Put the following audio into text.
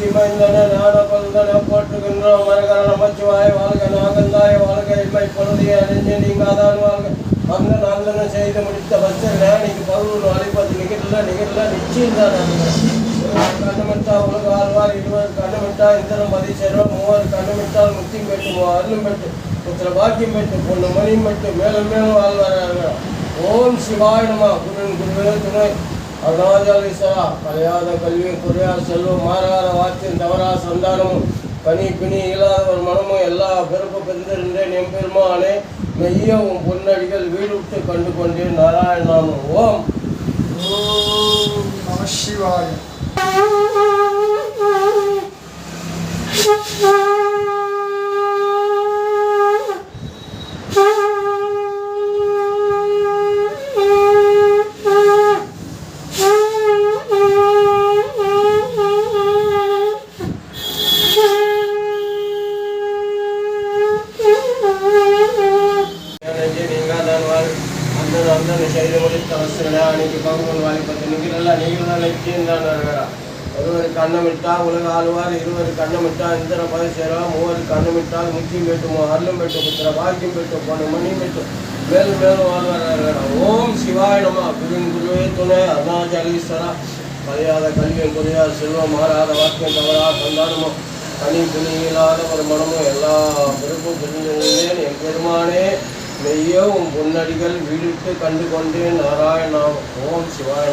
மூர்த்தி மைந்தன ஞான பந்தன போற்றுகின்றோம். மரகர நமச்சிவாய வாழ்க நாகந்தாய வாழ்க இம்மை பொருளிய அறிஞ்சு நீங்காதான் வாழ்க. அந்த நாந்தனம் செய்து முடித்த பச்சர் ஞானிக்கு பருவம் அளிப்பது நிகழ்ல நிகழ்ல நிச்சயம் தான் கண்ணுமிட்டா உலக ஆழ்வார் இருவர் கண்ணுமிட்டா இந்திரம் பதிசேரம் மூவர் கண்ணுமிட்டால் முத்தி பெற்று அருளும் பெற்று புத்திர பாக்கியம் பெற்று பொண்ணு மணியும் பெற்று மேலும் மேலும் வாழ்வார்கள் ஓம் சிவாய நம. குருவின் குருவே துணை. அருணாச்சலேஸ்வரா கலையாத கல்வி குறையா செல்வம் மாறாத வாக்கியம் தவறா சந்தானமும் பனி பிணி இல்லாதவர் மனமும் எல்லா பிறப்பு பெருந்திருந்தேன் எம்பெருமானே மெய்ய உன் பொன்னடிகள் வீடு விட்டு கண்டு கொண்டேன் நாராயணாமும் ஓம். ஓம் நம சிவாய. அந்த அந்த சைடு முடித்த வசனடா அன்னைக்கு பங்குவன் வாலிபத்து நீங்களா நீங்களும் நிச்சயம் தான் வருகிறா ஒருவர் கண்ணமிட்டா உலக ஆழ்வார் இருவர் கண்ணமிட்டா இந்திர பதசேரா மூவர் கண்ணமிட்டால் முக்கியம் பெற்றுமோ அருளும் பெற்று புத்திர பாக்கியம் பெற்று போன மணியும் பெற்று மேலும் மேலும் வாழ்வார் ஓம் சிவாய நம குருவின் குருவே துணை அருணாச்சலீஸ்வரா கலையாத கல்வியும் புரியாத செல்வம் மாறாத வாக்கியம் தவறா சந்தானமோ தனி துணி இல்லாத ஒரு மனமும் எல்லா பிறப்பும் புரிந்திருந்தேன் என் பெருமானே மெய்யோ உன் பொன்னடிகள் வீடிட்டு கண்டு கொண்டேன் நாராயணா ஓம் சிவாய